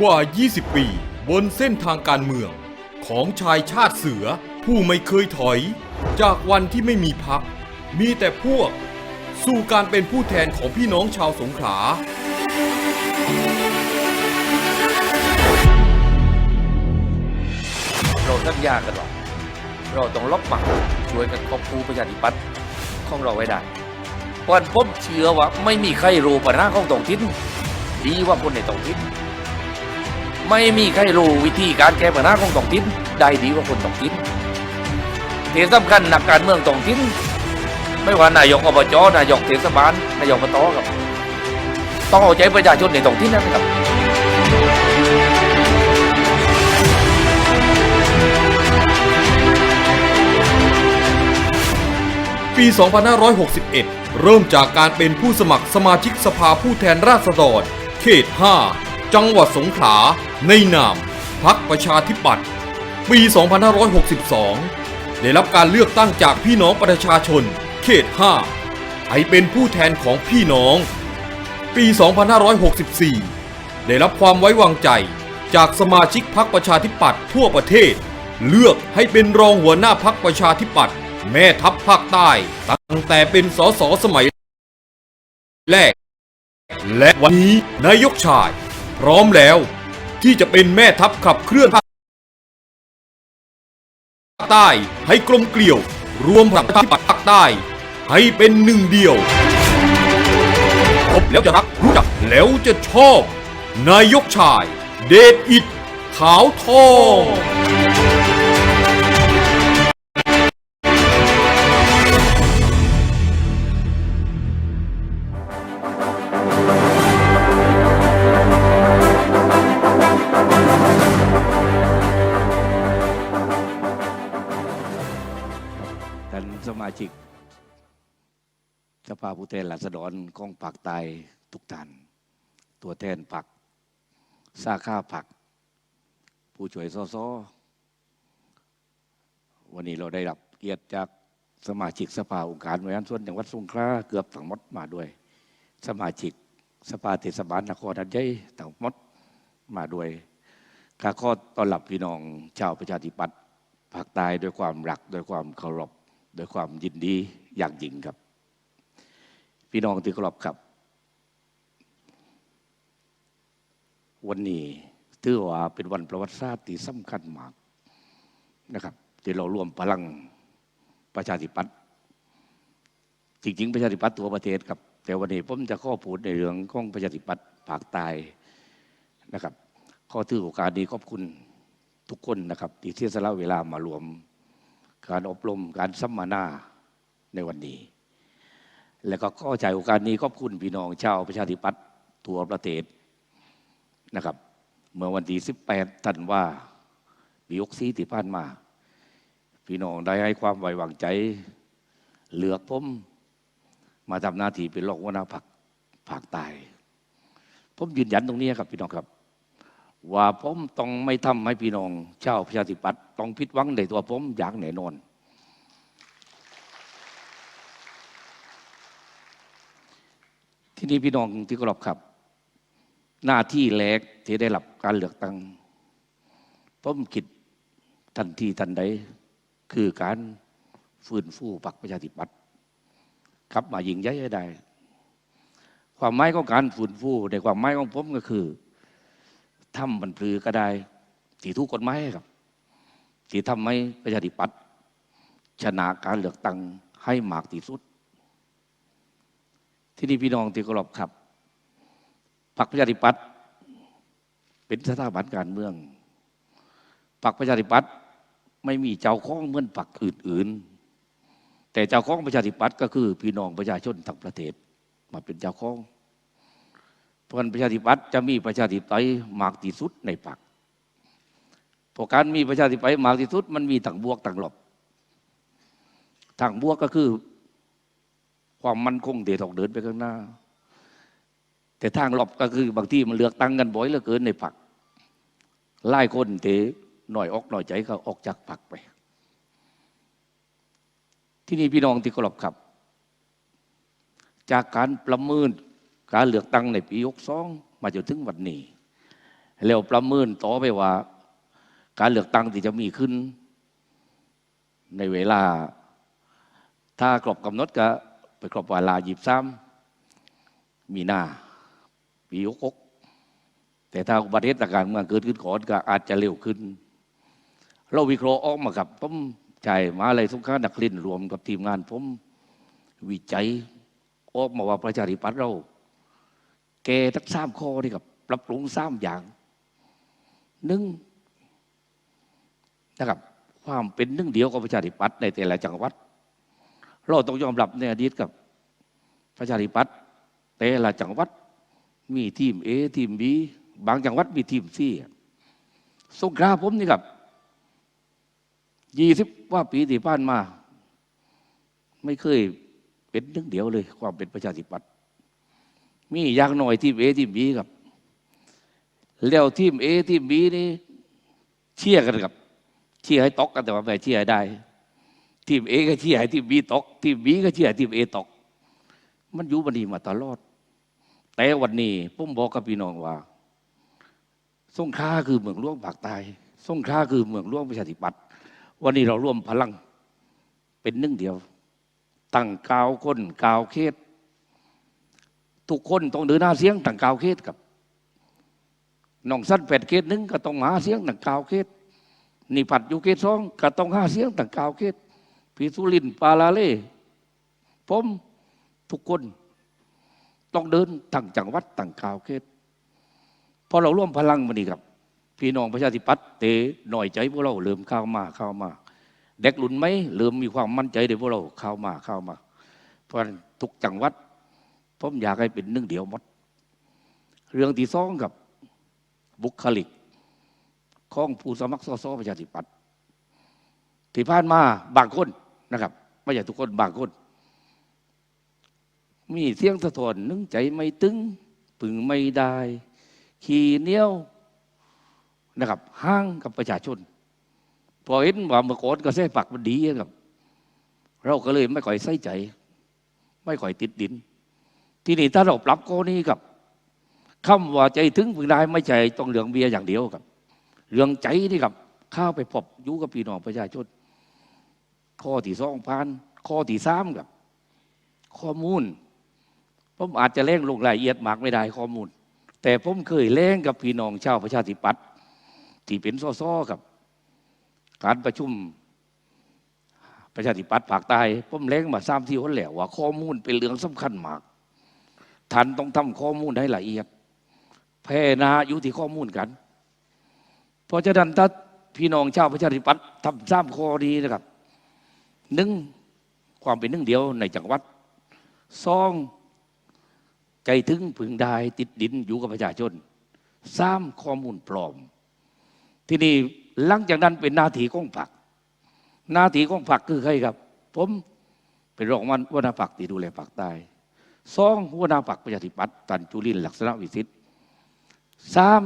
กว่า 20 ปี บนเส้นทางการเมือง ของชายชาติเสือผู้ไม่เคยถอย จากวันที่ไม่มีพัก มีแต่พวก สู่การเป็นผู้แทนของพี่น้องชาวสงขลาเราสัญญากันว่าเราต้องลบมาช่วยกันครอบครูประชาธิปัตย์ของเราไว้ได้เพราะผมเชื่อว่าไม่มีใครรู้ปัญหาของท้องถิ่นดีว่าคนในท้องถิ่น ไม่มีใครรู้วิธีการแก้ปัญหาของท้องถิ่นได้ดีกว่าคนท้องถิ่นที่สำคัญนักการเมืองท้องถิ่นไม่ว่านายกอบจนายกเทศบาลนายกอบตครับต้องเอาใจประชาชนในท้องถิ่นนะครับปี 2561 เริ่มจากการเป็นผู้สมัครสมาชิกสภาผู้แทนราษฎร เขต 5 จังหวัดสงขลาในนามพักประชาธิปัตย์ปี 2562 ได้รับการเลือกตั้งจากพี่น้องประชาชน เขต 5 ให้เป็นผู้แทนของพี่น้อง ปี 2564 ได้รับความไว้วางใจจากสมาชิกพักประชาธิปัตย์ทั่วประเทศ เลือกให้เป็นรองหัวหน้าพักประชาธิปัตย์แม่ทัพภาคใต้ตั้งแต่เป็นสสสมัยแรกและวันนี้นายกชาย พร้อมแล้ว ที่จะเป็นแม่ทัพขับเคลื่อนภาคใต้ให้กลมเกลียว รวมพลังที่ปัดภาคใต้ ให้เป็นหนึ่งเดียวพบแล้วจะรักรู้จักแล้วจะชอบ นายกชาย เดชอิดขาวทอง ราษฎรของภาคใต้ทุกท่าน ตัวแทนผักสาขาผัก ผู้ช่วยสสวันนี้เราได้รับเกียรติจากสมาชิกสภาองค์การบริหารส่วนจังหวัดสงขลาเกือบทั้งหมดมาด้วย สมาชิกสภาเทศบาลนครหัดใหญ่ทั้งหมดมาด้วยข้าขอต้อนรับพี่น้องชาวประชาธิปัตย์ภาคใต้ด้วยความรักด้วยความเคารพด้วยความยินดีอย่างยิ่งครับ พี่น้องที่เคารพครับ วันนี้ถือว่าเป็นวันประวัติศาสตร์ที่สำคัญมากนะครับที่เรารวมพลังประชาธิปัตย์จริงๆประชาธิปัตย์ตัวประเทศครับ แต่วันนี้ผมจะข้อพูดในเรื่องของประชาธิปัตย์ภาคใต้นะครับข้อถือโอกาสนี้ขอบคุณทุกคนนะครับ ที่เสียสละเวลามารวม การอบรมการสัมมนาในวันนี้ และก็ข้อใจโอกาสนี้ขอบคุณพี่น้องชาวประชาธิปัตย์ทั่วประเทศนะครับ เมื่อวันที่ 18ธันวาปียกซีที่ผ่านมา พี่น้องได้ให้ความไว้วางใจเหลือกผมมาทำหน้าที่เป็นรองหัวหน้าพักภาคใต้ผมยืนยันตรงนี้ครับพี่น้องครับ ว่าผมต้องไม่ทำให้พี่น้องชาวประชาธิปัตย์ต้องผิดหวังในตัวผมอย่างแน่นอน ที่นี่พี่น้องที่เคารพครับ หน้าที่แรกที่ได้รับการเลือกตั้งผมคิดทันทีทันใด คือการฟื้นฟูพรรคประชาธิปัตย์ครับมายิงใหญ่ให้ได้ ความหมายของการฟื้นฟูในความหมายของผมก็คือทำบันพลือก็ได้ที่ทุกกฎหมายครับ ที่ทำให้ประชาธิปัตย์ชนะการเลือกตั้งให้มากที่สุด ที่นี่พี่น้องที่เคารพครับพรรคประชาธิปัตย์เป็นสถาบันการเมืองพรรคประชาธิปัตย์ไม่มีเจ้าของเหมือนพรรคอื่น ๆ แต่เจ้าของประชาธิปัตย์ก็คือ พี่น้องประชาชนทั้งประเทศมาเป็นเจ้าของเพราะประชาธิปัตย์จะมีประชาธิปไตยมากที่สุดในพรรคเพราะการมีประชาธิปไตยมากที่สุดมันมีทั้งบวกทั้งลบทางบวกก็คือ ความมั่นคงเดทออกเดินไปข้างหน้า แต่ทางหลบก็คือบางที่มันเลือกตั้งกันบ่อยเหลือเกินในผักไล่คนเตะหน่อยออกหน่อยใจก็ออกจากผักไป ที่นี่พี่น้องที่เคารพครับ จากการประเมินการเลือกตั้งในปียกสองมาจนถึงวันนี้ แล้วประเมินต่อไปว่า การเลือกตั้งที่จะมีขึ้น ในเวลา ถ้ากรอบกำหนดก็ ไปกรอบเวลาหยิบซ้ำมีหน้าปีหกหกแต่ถ้าอุบัติเหตุทางการเมืองเกิดขึ้นก่อนก็อาจจะเร็วขึ้น เราวิเคราะห์ออกมากับผมใจมาอะไรสงขลานักล่นรวมกับทีมงานผมวิจัยออกมาว่าประชาธิปัตย์เรา แกทั้งสามข้อนี่กับปรับปรุงสามอย่างหนึ่งนะครับความเป็นหนึ่งเดียวของประชาธิปัตย์ในแต่ละจังหวัด เราต้องยอมรับในอดีตกับประชาธิปัตย์แต่ละจังหวัดมีทีมเอทีมบีบางจังหวัดมีทีมซีสงขลาผมนี่ครับยี่สิบว่าปีที่ผ่านมา ไม่เคยเป็นหนึ่งเดียวเลย ความเป็นประชาธิปัตย์มีอย่างหน่อยทีมเอทีมบีครับ แล้วทีมเอทีมบีนี่เชียร์กันครับเชียร์ให้ตกกันแต่ว่าไม่เชียร์ได้ ทีมเอก็เชียร์ให้ทีมบีตก ทีมบีก็เชียร์ให้ทีมเอตก มันอยู่บันดีมาตลอด แต่วันนี้ผมบอกกับพี่น้องว่าสงขลาคือเมืองหลวงภาคใต้สงขลาคือเมืองหลวงประชาธิปัตย์วันนี้เราร่วมพลังเป็นหนึ่งเดียว ตั้งกาวคนกาวเขตทุกคนต้องเดินหน้าเสียงตั้งกาวเขตกับน้องสั้นแปดเขตหนึ่งก็ต้องหาเสียงตั้งกาวเขตนี่ผัดอยู่เขตสองก็ต้องหาเสียงตั้งกาวเขต พีสุรินปาลาเล่ผมทุกคน ต้องเดินตั้งจังหวัดตั้งกาวเขตพอเราร่วมพลังมันนี่ครับ พี่น้องประชาธิปัตย์เตหน่อยใจพวกเราเริ่มเข้ามาเข้ามาเด็กรุ่นไหมเริ่มมีความมั่นใจในพวกเราเข้ามาเข้ามา เพราะฉะนั้นทุกจังหวัดผมอยากให้เป็นหนึ่งเดียวหมด เรื่องที่สองกับบุคลิกของผู้สมัครสสประชาธิปัตย์ที่ผ่านมาบางคน นะครับ ไม่ใช่ทุกคนบางคน มีเสียงสะท้อนนึงใจไม่ตึงปึงไม่ได้ ขี่เนี้ยวนะครับห้างกับประชาชน พอเห็นว่าเมื่อก่อนกระแสปักมันดีนะครับ เราก็เลยไม่ค่อยใส่ใจ ไม่ค่อยติดดิน ทีนี้ถ้าเราปรับข้อนี้กับคำว่าใจถึงพึงได้ไม่ใช่ต้องเรื่องเบียร์อย่างเดียวครับ เรื่องใจนี่ครับ ข้าไปพบอยู่กับพี่น้องประชาชน ข้อที่สองพันข้อที่สามกับ ข้อมูลผมอาจจะเล่งลงรายละเอียดมากไม่ได้ข้อมูล แต่ผมเคยเล่งกับพี่น้องชาวประชาธิปัตย์ที่เป็นซ้อๆกับ การประชุมประชาธิปัตย์ภาคใต้ผมเล้งมาสามที่คนแล้วว่า ข้อมูลเป็นเรื่องสำคัญมากท่านต้องทำข้อมูลให้ละเอียดแพร่นาอยู่ที่ข้อมูลกัน เพราะฉะนั้นถ้าพี่น้องชาวประชาธิปัตย์ทำสามข้อดีนะครับ หนึ่งความเป็นหนึ่งเดียวในจังหวัดสองใจถึงพึงได้ติดดินอยู่กับประชาชนสามข้อมูลปลอม ที่นี่หลังจากนั้นเป็นหน้าที่ของผัก หน้าที่ของผักคือใครครับ ผมเป็นรองวันหัวนาผักที่ดูแลผักใต้สองหัวหน้าผักประชาธิปัตย์ตันจุลินลักษณะวิสิทธิ์สาม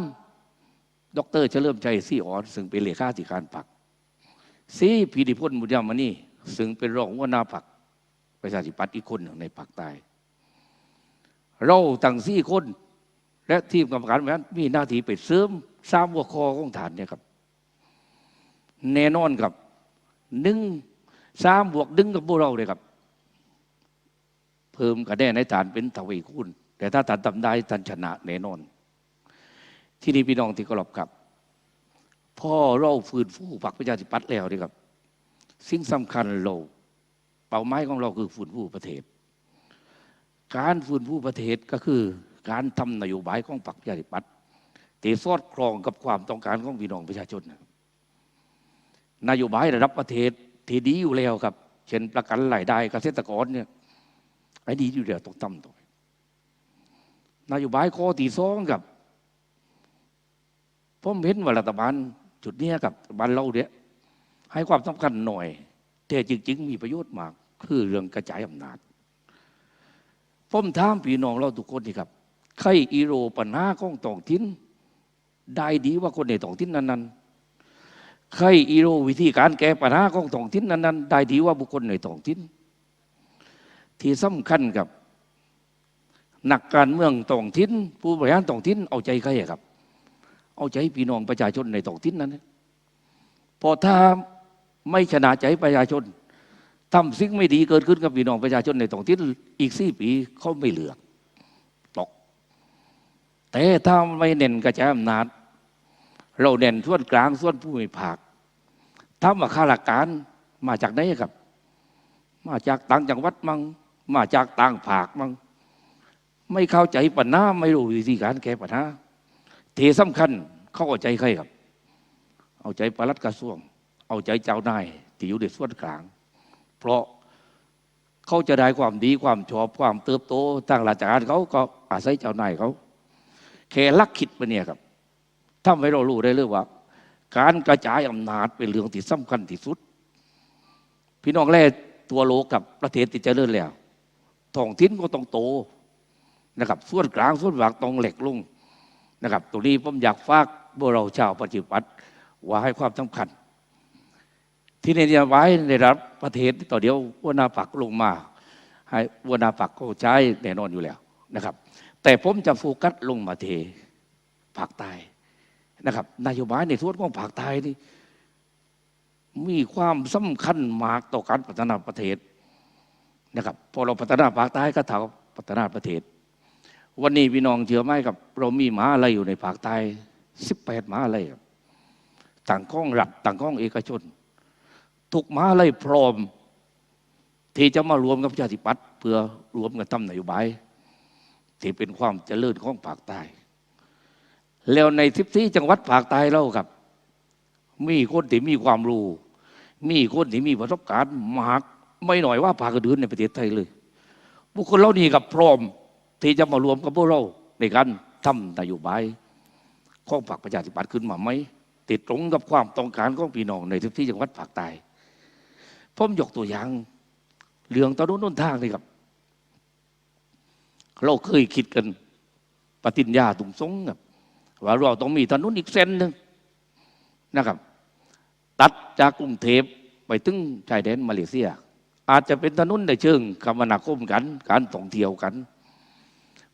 ดรเฉลิมชัยซี่อ่อน ซึ่งเป็นเลขาธิการผักสี่พีดิพลมุญยามณี ซึ่งเป็นรองหัวหน้าผักประชาธิปัตย์อีกคนหนึ่งในผักใต้เราตั้งสี่คน และทีมกรรมการนั้นมีหน้าที่ไปเสริมสามหัวข้อของฐานเนี่ยครับ แน่นอนครับหนึ่งสามบวกดึงกับพวกเราเลยครับ เพิ่มคะแนนในฐานเป็นทวีคูณแต่ถ้าฐานทำได้ท่านชนะแน่นอน ที่นี่พี่น้องที่เคารพครับ พ่อเราฟื้นฟูพรรคประชาธิปัตย์แล้วนี่ครับ สิ่งสำคัญเรา เป้าหมายของเราคือฟื้นฟูประเทศ การฟื้นฟูประเทศก็คือ การทำนโยบายของพรรคประชาธิปัตย์ที่สอดคล้องกับความต้องการของพี่น้องประชาชน นโยบายระดับประเทศที่ดีอยู่แล้วครับ เช่นประกันรายได้เกษตรกรเนี่ยไอ้ดีอยู่แล้วต้องตั้มต่อนโยบายข้อที่สองกับผมเห็นว่ารัฐบาลจุดเนี้ยกับรัฐบาลเราเนี่ย ให้ความสำคัญหน่อย แต่จริง ๆ มีประโยชน์มาก คือเรื่องกระจายอำนาจผมถามพี่น้องเราทุกคนนี่ครับใครอีโรปัญหาของท้องถิ่นได้ดีว่าคนในท้องถิ่นนั้นๆใครอีโรวิธีการแก้ปัญหาของท้องถิ่นนั้นๆได้ดีว่าบุคคลในท้องถิ่นที่สำคัญกับนักการเมืองท้องถิ่นผู้บริหารท้องถิ่นเอาใจใครครับ เอาใจพี่น้องประชาชนในท้องถิ่นนั้นพอถ้า ไม่ชนะใจประชาชนทำสิ่งไม่ดีเกิดขึ้นกับพี่น้องประชาชนในท้องถิ่อีกสี่ปีเขาไม่เหลือกตก แต่ถ้าไม่เน้นกระจายอำนาจ เราเน้นส่วนกลางส่วนผู้มีภาคถ้ามาข้าราชการมาจากไหนครับ มาจากต่างจังหวัดมั่งมาจากต่างภาคมั่งไม่เข้าใจปัญหาไม่รู้วิธีการแก้ปัญหาเทสำคัญเข้าใจใครครับ เอาใจประลัดกระทรวง เอาใจเจ้านายที่อยู่ในส่วนกลาง เพราะเขาจะได้ความดีความชอบความเติบโตทางราชการเขาก็อาศัยเจ้านายเขาแค่ลักคิดไปเนี่ยครับทำให้เรารู้ได้เลยว่า การกระจายอำนาจเป็นเรื่องที่สำคัญที่สุด พี่น้องแล่ตัวโลกับประเทศที่เจริญแล้วท้องถิ่นก็ต้องโตนะครับส่วนกลางส่วนหลักต้องเหล็กลงนะครับตรงนี้ผมอยากฝากพวกเราชาวปฏิบัติว่าให้ความสำคัญ ที่ในไว้ในรับประเทศต่อเดียววันาปักลงมา ให้วันาปักก็ใช้แน่นอนอยู่แล้วนะครับ แต่ผมจะโฟกัสลงมาเทภาคใต้นะครับนโยบายในส่วนของภาคใต้นี่มีความสำคัญมากต่อการพัฒนาประเทศนะครับพอเราพัฒนาภาคใต้ก็เท่ากับพัฒนาประเทศ วันนี้พี่น้องเชื่อไหมครับ เรามีหมาอะไรอยู่ในภาคใต้สิบแปดมาอะไรต่างข้องรัฐต่างข้องเอกชน ทุกมหาเลยพร้อม ที่จะมารวมกับประชาธิปัตย์เพื่อรวมกันทำนโยบายที่เป็นความเจริญของภาคใต้ แล้วในทิที่จังหวัดภาคใต้เราครับ มีคนที่มีความรู้ มีคนที่มีประสบการณ์มากไม่หน่อยว่าภาคอื่นในประเทศไทยเลยบุคคลเหล่านี้กับพร้อม ที่จะมารวมกับพวกเราในการทำนโยบายของพรรคประชาธิปัตย์ขึ้นมาไหมติดตรงกับความต้องการของพี่น้องในทุกที่จังหวัดภาคใต้ ผมยกตัวอย่างเรื่องตอนโน้นต้นทางนี่ครับ เราเคยคิดกันปฏิญญาตุงสงครับว่าเราต้องมีถนนอีกเส้นหนึ่งนะครับ ตัดจากกรุงเทพไปถึงชายแดนมาเลเซีย อาจจะเป็นถนนในเชิงคมนาคมกัน การท่องเที่ยวกัน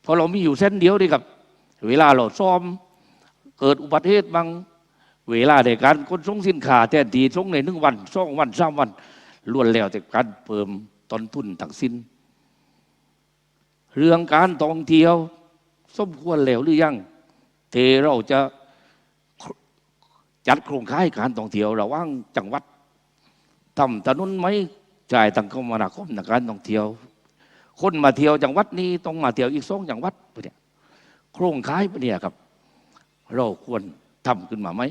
เพราะเรามีอยู่เส้นเดียวนี่ครับ เวลาเราซ้อม เกิดอุบัติเหตุบางเวลาในการขนส่งสินค้าแทนทีส่งในหนึ่งวันสองวันสามวัน ล้วนแล้วแต่การเพิ่มต้นทุนทั้งสิ้น เรื่องการท่องเที่ยวสมควรแล้วหรือยังเทเราจะจัดโครงข่ายการท่องเที่ยวระว่างจังหวัดทำถนนไหมจ่ายทางคมนาคมในการท่องเที่ยว คนมาเที่ยวจังหวัดนี้ต้องมาเที่ยวอีกสองจังหวัดเนี่ยโครงข่ายเนี่ยครับ เราควรทำขึ้นมาไหม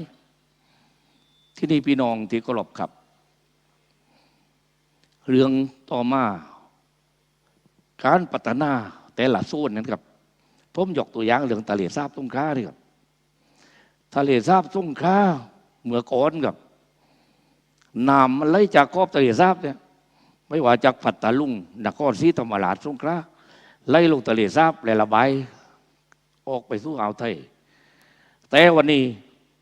ที่นี่พี่น้องที่เคารพครับ เรื่องต่อมา การพัฒนาแต่ละโซนนั้นครับผมยกตัวอย่างเรื่องทะเลสาบสงขลานี่ครับทะเลสาบสงขลาเมื่อก่อนครับน้ำมันไหลจากขอบทะเลสาบเนี่ยไม่ว่าจากพัทลุงนครศรีธรรมราชสงขลาไหลลงทะเลสาบและระบายออกไปสู่อ่าวไทย แต่วันนี้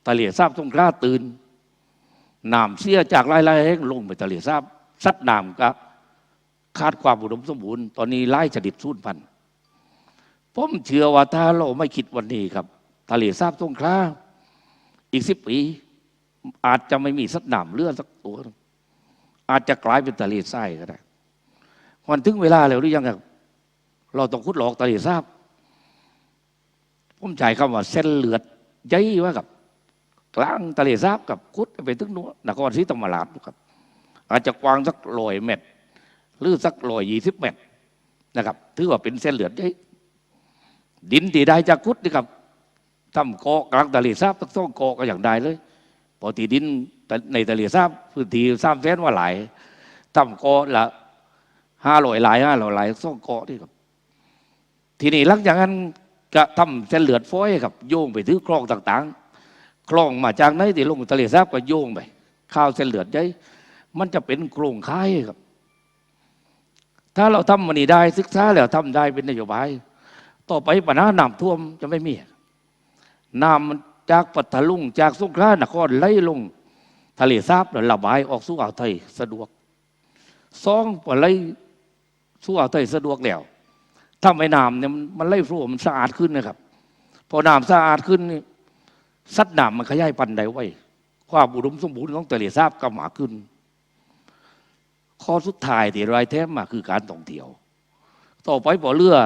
ทะเลสาบสงขลาตื่นน้ำเสียจากไล่ๆแห้งลงไปทะเลสาบ ซัดน้ำก็ขาดความอุดมสมบูรณ์ตอนนี้ไล่ฉดิดสูญพันธุ์ผมเชื่อว่าถ้าเราไม่คิดวันนี้ครับ ทะเลสาบสงขลาอีกสิบปี อาจจะไม่มีสัตว์น้ำเลือดสักตัว อาจจะกลายเป็นทะเลทรายก็ได้วันถึงเวลาแล้วหรือยังครับเราต้องขุดหลอกทะเลสาบผมใช้คำว่าเส้นเลือดใหญ่ว่ากับ กลางทะเลสาบกับคุดไปถึงนู้นนครศรีธรรมราชครับ อาจจะกว้างสักลอยเมตร หรือสักลอยยี่สิบเมตรนะครับ ถือว่าเป็นเส้นเหลือดใหญ่ดินที่ได้จากคุดนี่ครับทำเกาะกลางทะเลสาบตั้งสองเกาะก็อย่างใดเลยพอที่ดินในทะเลสาบพื้นที่สามแสนว่าหลายทำเกาะละห้าร้อยหลายห้าร้อยหลายสองเกาะนี่ครับ ทีนี้หลังจากนั้นก็ทำเส้นเลือดฝอยครับ โยงไปถึงคลองต่างๆคลองมาจากไหนที่ลงทะเลสาบก็โยงไปข้าวเส้นเลือดใหญ่ มันจะเป็นโครงข่ายครับ ถ้าเราทำมันนี้ได้ศึกษาแล้วทำได้เป็นนโยบาย ต่อไปปัญหาน้ำท่วมจะไม่มีน้ำมันจากปัตตาลุงจากสงขลานครไหลลง ทะเลสาบแล้วระบายออกสู่อ่าวไทยสะดวกสองพอไหลสู่อ่าวไทยสะดวกแล้วถ้าไม่น้ำเนี่ยมันไหลฟลูมันสะอาดขึ้นนะครับ พอน้ำสะอาดขึ้นนี่สัตว์น้ำมันขยายพันธุ์ได้ไว้ ความอุดมสมบูรณ์ของทะเลสาบก็มาขึ้น ข้อสุดท้ายที่รายแท้มาคือการท่องเที่ยว ต่อไปบ่อเรือ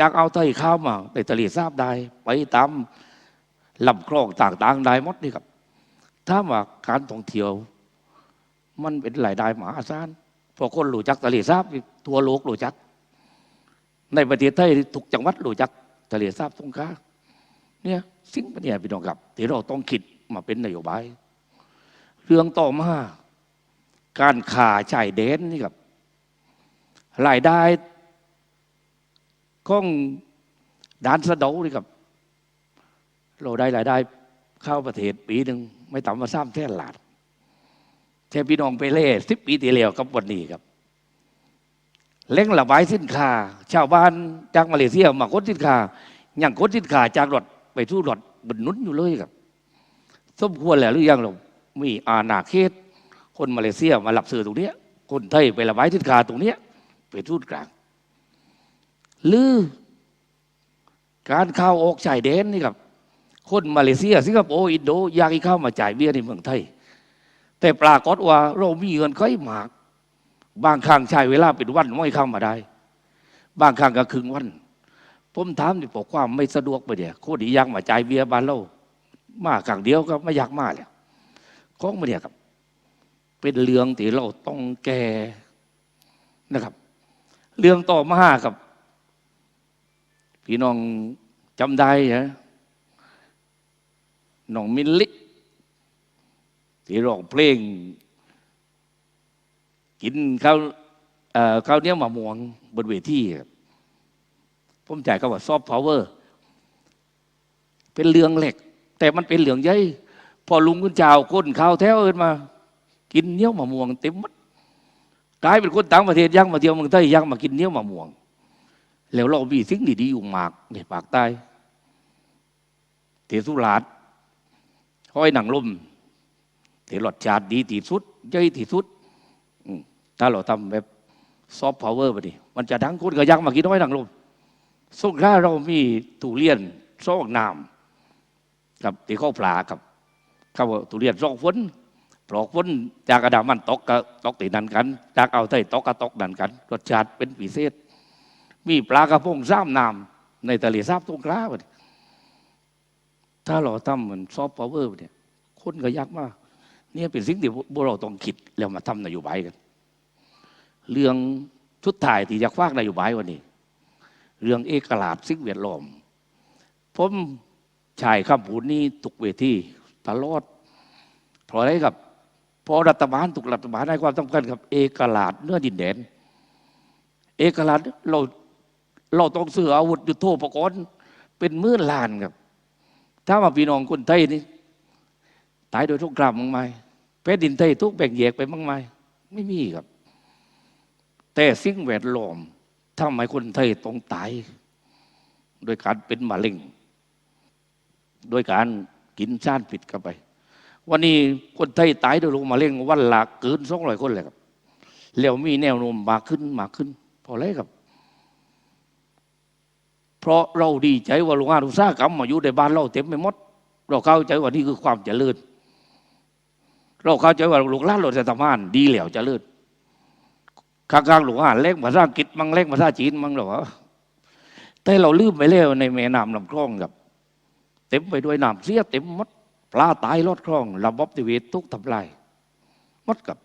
จากเอาไทยข้ามมาในทะเลสาบได้ไปตามลำคลองต่างๆได้หมดนี่ครับ ถ้าว่าการท่องเที่ยว มันเป็นรายได้มหาศาลพอคนรู้จักทะเลสาบทั่วโลกรู้จัก ในประเทศไทยทุกจังหวัดรู้จักทะเลสาบสงขลาเนี่ยสิ่งเนี่ยพี่น้องครับที่เราต้องคิดมาเป็นนโยบาย เรื่องต่อมา การขาชายแดนนี่ครับรายได้ของด้านสะดานี่ครับเราได้รายได้เข้าประเทศปีหนึ่งไม่ต่ำกว่าสามแสนล้านแค่พี่น้องไปเล่สิบปีที่แล้วกับวันนี้ครับเล่งระบายสินค้าชาวบ้านจากมาเลเซียมาขนสินค้าอย่างขนสินค้าจากรถไปทู่รถบนนุ่นอยู่เลยครับสมควรแล้วหรือยังเรามีอาณาเขต คนมาเลเซียมาหลับซื้อตรงเนี้ย คนไทยไประบายสินค้าตรงเนี้ยไปทูตกลาง หรือการเข้าออกชายแดนนี่ครับ คนมาเลเซียสิงคโปร์อินโดอยากให้เข้ามาจ่ายเบี้ยในเมืองไทย แต่ปรากฏว่าเรามีเงินค่อยมาก บางครั้งใช้เวลาเป็นวันไม่เข้ามาได้ บางครั้งก็ครึ่งวันผมถามดิบอกความไม่สะดวกไปเดี๋ยวโคตรอยากมาจ่ายเบี้ยบ้านเรามาครั้งเดียวก็ไม่อยากมาแล้วของมาเนี่ยครับ เป็นเรื่องที่เราต้องแก้นะครับ เรื่องต่อมาครับ พี่น้องจำได้ฮะน้องมิลลิที่ร้องเพลง กินข้าวเอ่อข้าวเหนียวมะม่วงบนเวทีผมจ่ายก็ว่าซอฟต์พาวเวอร์เป็นเรื่องเหล็ก แต่มันเป็นเรื่องใหญ่พอลุงคุณเจ้าคนข้าวแถวเอินมา กินเนี้ยวมะม่วงเต็มหมดกลายเป็นคนต่างประเทศยังมาเที่ยวเมืองไทยยังมากินเนี้ยวมะม่วง แล้วเรามีสิ่งดีๆอยู่มากในปากใต้เทสุราชห้อยหนังลมเทรสชาติดีที่สุดใหญ่ที่สุดถ้าเราทำแบบซอฟต์พาวเวอร์ไปดิมันจะดังคนก็ยังมากินห้อยหนังลมสงขลาเรามีตุเรียนซอกน้ำกับที่ข้าวปลากับข้าวตุเรียนซอกฝน ปลอกฝนจากกระดามันตกก็ตกตีนันกัน จากเอาไทยตกก็ตกนันกันรสชาติเป็นพิเศษ มีปลากระพงซ้ำน้ำในทะเลสาบสงขลาไปถ้าเราทำเหมือนซอฟต์พาวเวอร์ไปเนี่ยคนก็ยากมากเนี่ยเป็นสิ่งที่พวกเราต้องคิดแล้วมาทำนโยบายกัน เรื่องชุดถ่ายที่อยากฟากนโยบายวันนี้ เรื่องเอกลาดสิ่งแวดล้อมผมชายคำพูดนี้ทุกเวทีตลอดเพราะอะไรครับ พอรัฐบาลทุกรัฐบาลให้ความสำคัญกับ เอกลาดเนื้อดินแดน เอกลาดเราเราต้องซื้ออาวุธยุทโธปกรณ์เป็นมื่นล้านครับ ถ้ามาพี่น้องคนไทยนี่ตายโดยทุกกรรมมั้งไหมแผ่นดินไทยทุกแบ่งแยกไปมั้งไหมไม่มีครับ แต่สิ่งแวดล้อมทำไมคนไทยต้องตาย โดยการเป็นมะเร็ง โดยการกินชาติผิดเข้าไป วันนี้คนไทยตายโดยโรคมะเร็งวันละเกินสองร้อยคนเลยครับแล้วมีแนวโน้มมากขึ้นมากขึ้นเพราะอะไรครับ เพราะเราดีใจว่าโรงงานอุตสาหกรรมมาอยู่ในบ้านเราเต็มไปหมด เราเข้าใจว่านี่คือความเจริญเราเข้าใจว่าลูกหลานเราจะทำงานดีแล้วเจริญข้างๆลูกหลานเล็กภาษาอังกฤษมั่งเล็กภาษาจีนมั่งหรอวะแต่เราลืมไปแล้วในแม่น้ำลำคลองกับ เต็มไปด้วยน้ำเสียเต็มมด ปลาตายลอดคลอง ระบบนิเวศทุกทำลายมดกับ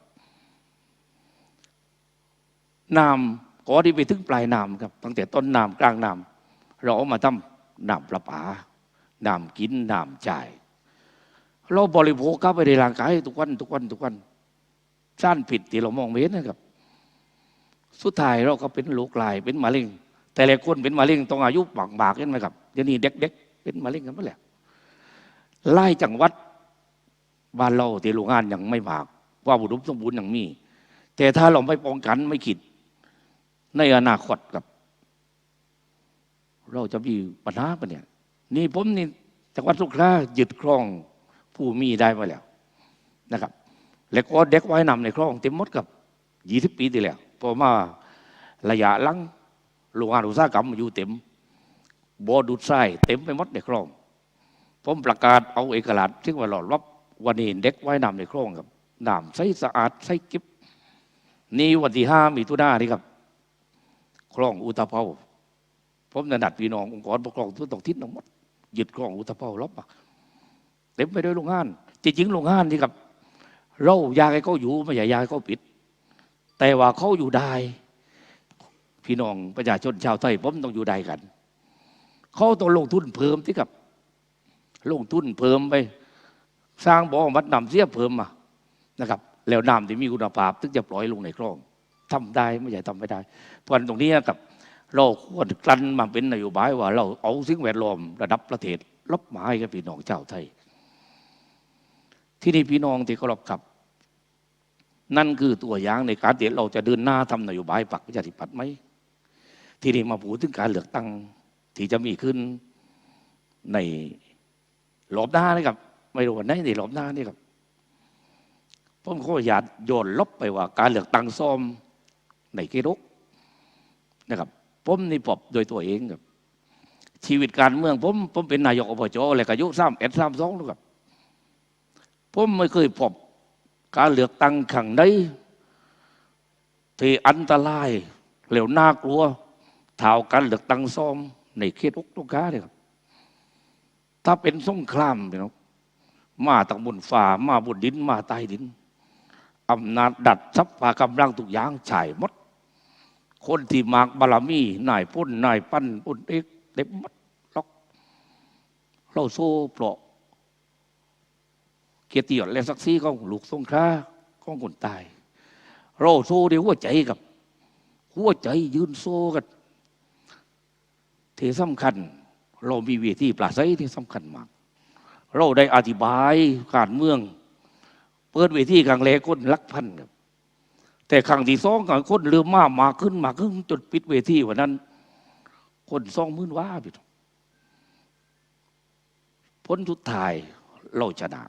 น้ำก่อที่ไปถึงปลายน้ำครับตั้งแต่ต้นน้ำกลางน้ำเราเอามาทำน้ำประปาน้ำกินน้ำจ่าย เราบริโภคเข้าไปในร่างกายทุกวันทุกวันทุกวันสร้างผิดที่เรามองไม่เห็นนะครับ สุดท้ายเราก็เป็นโรคลายเป็นมะเร็ง แต่ละคนเป็นมะเร็งต้องอายุบากบากๆเห็นไหมครับเดี๋ยวนี้เด็กๆเป็นมะเร็งกันหมดแล้ว ไล่จังหวัดบ้านเราที่โรงงานยังไม่มาก ว่าบุรุษสมบูรณ์อย่างมี แต่ถ้าเราไม่ป้องกันไม่คิด ในอนาคตกับ เราจะมีปัญหาปะเนี่ยนี่ผมนี่จังหวัดสงขลายึดครองผู้มีได้มาแล้วนะครับ แล้วก็เด็กว่ายน้ำในคลองเต็มหมดกับยี่สิบปีที่แล้วพอมาระยะลังโรงงานอุตสาหกรรมอยู่เต็มบ่อดูดทรายเต็มไปหมดในคลอง ผมประกาศเอาเอกราชซึ่งว่าหลอดรอบวันนี้เด็กว่ายน้ำในคลองครับน้ำใสสะอาดใสกิบนี่วันที่ห้ามีตุนานี่ครับคลองอุตภเปาผมนัดพี่น้ององค์กรปกครองทุกตองทิศทั้งหมดยึดคลองอุตภเปารอบเต็มไปด้วยโรงงานจริงๆโรงงานนี่ครับเราอยากให้เขาอยู่ไม่อยากอยากให้เขาปิด แต่ว่าเขาอยู่ได้ พี่น้องประชาชนชาวไทยผมต้องอยู่ได้กัน เขาต้องลงทุนเพิ่มที่กับ ลงทุนเพิ่มไป สร้างบ่อวัดน้ำเสียเพิ่มมานะครับ แล้วน้ำที่มีคุณภาพ ถึงจะปล่อยลงในคลองทำได้ไม่ใช่ทำไม่ได้ เพราะอันตรงนี้กับเราควรกลันมาเป็นนโยบายว่า เราเอาสิ่งแวดล้อมระดับประเทศลบมาให้กับพี่น้องชาวไทย ที่นี่พี่น้องที่เคารพครับ นั่นคือตัวอย่างในการที่เราจะเดินหน้าทำนโยบายปักประชาธิปัตย์ไหมที่นี่มาพูดถึงการเลือกตั้งที่จะมีขึ้นใน รอบหน้านี่ครับ ไม่รู้วันไหนในรอบหน้านี่ครับผมขออยากโยนลบไปว่า การเลือกตั้งซ่อมในเกรุกนะครับ ผมนี่ปอบโดยตัวเองครับ ชีวิตการเมือง ผมผมเป็นนายกอบจอะไรก็อายุสามเอ็ดสามสองนะครับ ผมไม่เคยพบการเลือกตั้งขังใดที่อันตรายเหลวน่ากลัวเท่าการเลือกตั้งซ่อมในเขตอกตุกาเนี่ยครับ ถ้าเป็นสงครามพี่น้องมาตั้งบนฝ่ามาบนดิน มาใต้ดินอำนาจดัดทรัพย์กำลังทุกอย่างฉายมด คนที่มากบารมีนายพ้นนายปั้นปุนเอกเด็บมดล็อกเราโซ่เปราะเกียรติยศและศักดิ์ศรีของลูกสงคราของคนตาย เราโซ่เดียวหัวใจกับ หัวใจยืนโซ่กันที่สำคัญ เรามีเวทีปราศัยที่สำคัญมาก เราได้อธิบายการเมือง เปิดเวทีกลางแรกคนลักพันครับ แต่ครั้งที่สองกับคนเริ่มมากมาขึ้นมาขึ้นจนปิดเวทีวันนั้น คนสองมื่นว่าพี่น้องผลสุดท้ายเราชนะ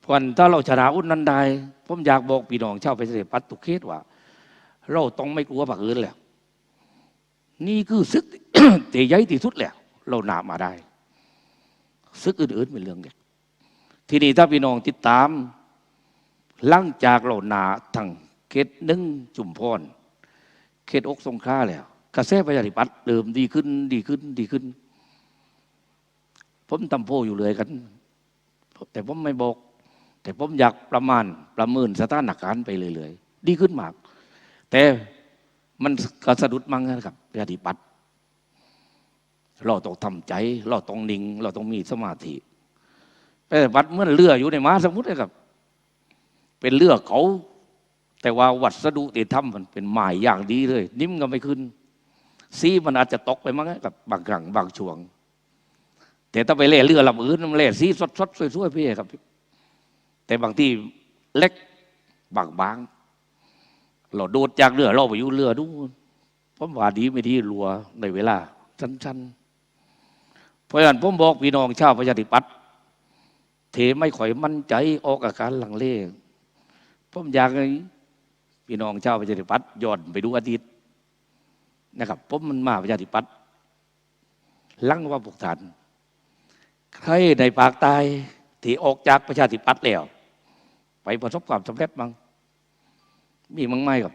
เพราะฉะนั้นถ้าเราชนะอุ่นนั้นได้ผมอยากบอกพี่น้องชาวประชาธิปัตย์ทุกเขตว่า เราต้องไม่กลัวปากอื่นแล้วนี่คือซึกที่ใหญ่ที่สุดแล้ว เราหนามาได้ ซึกอื่นๆเป็นเรื่องเล็กทีนี้ถ้าพี่น้องติดตามหลังจากเราหนาทั้งเขตหนึ่งจุมพรเขตอกสงขลาแล้วกระแสประชาธิปัตย์เริ่มดีขึ้นดีขึ้นดีขึ้น ผมตำโพอยู่เลยกัน แต่ผมไม่บอก แต่ผมอยากประมาณประเมินสถานการณ์ไปเรื่อยๆดีขึ้นมาก แต่มันกระสะดุดมั้งนะครับประชาธิปัตย์ เราต้องทำใจ เราต้องนิ่ง เราต้องมีสมาธิไประชาธิปัตย์เมื่อนเรืออยู่ในมหาสมุทรนะครับ เป็นเรือเขา แต่ว่าวัสดุที่ทำมันเป็นไม้อย่างดีเลย นิ่มก็ไม่ขึ้น ซีมันอาจจะตกไปมั้งกับบางครั้งบางช่วง แต่ถ้าไปเล่เรือลำอื่นมันเล่ซีสดสดๆสวยๆพี่ครับ แต่บางที่เล็กบางบางเราโดดจากเรือเราไปอยู่เรือดูผมว่าดีไม่ดีรัวในเวลาสั้นๆ เพราะฉะนั้นผมบอกพี่น้องชาวประชาธิปัตย์เทไม่ข่อยมั่นใจออกอาการหลังเลผมอยากให้พี่น้องชาวประชาธิปัตย์ย้อนไปดูอดีตนะครับผมมันมาประชาธิปัตย์ลังว่าพวกท่านใครในภาคใต้ที่ออกจากประชาธิปัตย์แล้ว ไปประสบความสำเร็จมั้งมีมั้งไหมครับ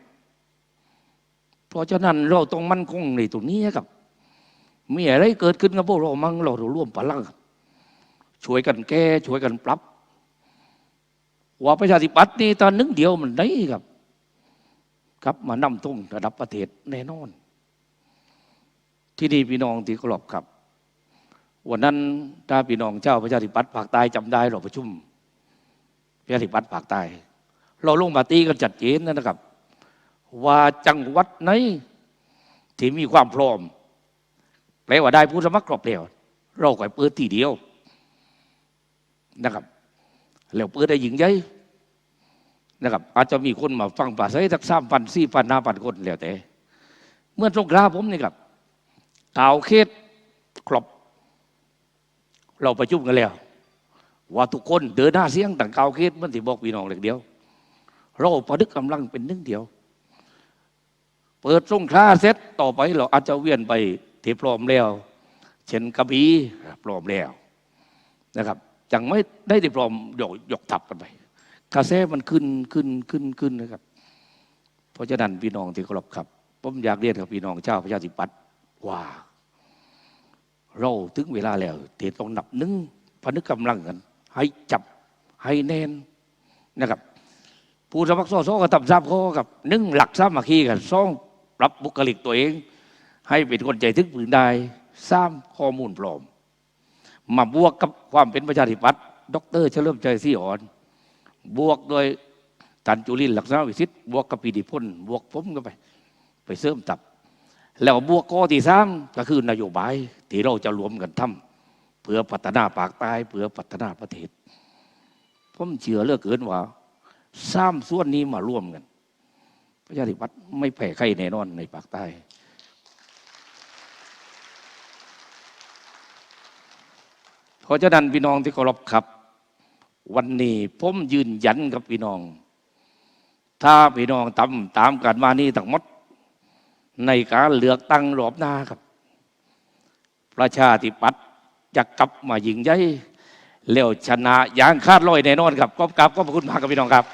เพราะฉะนั้นเราต้องมั่นคงในตรงนี้ครับ มีอะไรเกิดขึ้นกับพวกเรามั่งเราร่วมพลังครับช่วยกันแก้ช่วยกันปรับ ว่าประชาธิปัตย์นี่ตอนนึงเดียวมันได้ครับ ครับมานำทุ่งระดับประเทศแน่นอน ที่นี่พี่น้องที่เคารพครับ วันนั้นถ้าพี่น้องเจ้าประชาธิปัตย์ภาคใต้จำได้เราประชุมประชาธิปัตย์ภาคใต้เราลงมาตีกันจัดเจนนะครับ ว่าจังหวัดไหนที่มีความพร้อม แปลว่าได้ผู้สมัครครบแล้วเราก็เปิดทีเดียวนะครับ แล้วเปิดได้หญิงใหญ่นะครับ อาจจะมีคนมาฟังภาษาสักสามพันสี่พันห้าพันคนแล้วแต่ เมื่อสงกราผมนี่ครับกาวเขตครบ เราประชุมกันแล้ว ว่าทุกคนเดินหน้าเสียงต่างกาวเขตมันที่บอกพี่น้องเล็กเดียว เราประดึกกำลังเป็นหนึ่งเดียว เปิดสงคราเสร็จต่อไปเราอาจจะเวียนไป ที่พร้อมแล้วเช่นกระบี่พร้อมแล้วนะครับจังไม่ได้ดิปลอมยกยกทับกันไปกระแสมันขึ้นขึ้นขึ้นขึ้นนะครับ เพราะฉะนั้นพี่น้องที่เคารพครับผมอยากเรียนกับพี่น้องเจ้าประชาธิปัตย์ว่า เราถึงเวลาแล้วที่ต้องนับหนึ่งพนึกกำลังกัน ให้จับให้แน่นนะครับผู้สมัครสอสอก็ทำซ้ำเขากับหนึ่งหลักสามัคคีกันสองปรับบุคลิกตัวเอง ให้เป็นคนใจถึงปืนได้สร้างข้อมูลปลอม มาบวกกับความเป็นประชาธิปัตย์ดรเฉลิมใจศรีอ่อน บวกโดยตันจุลินทร์ลักษณะวิสิทธิ์บวกกับปีดิพลบวกผมกันไป ไปเสริมตับ แล้วบวกข้อที่สามก็คือนโยบายที่เราจะรวมกันทำเพื่อพัฒนาปากใต้เพื่อพัฒนาประเทศผมเชื่อเลือกเกินว่าสามส่วนนี้มาร่วมกัน ประชาธิปัตย์ไม่แพ้ใครแน่นอนในปากใต้ เพ ราะฉะนั้นพี่น้องที่เคารพครับ วันนี้ผมยืนยันกับพี่น้อง ถ้าพี่น้องตามตามการมานี่ทั้งหมด ในการเลือกตั้งรอบหน้าครับ ประชาธิปัตย์จะกลับมายิงใหญ่แล้วชนะอย่างคาดลอยแน่นอนครับก็กลับก็ขอบคุณมากครับพี่น้องครับ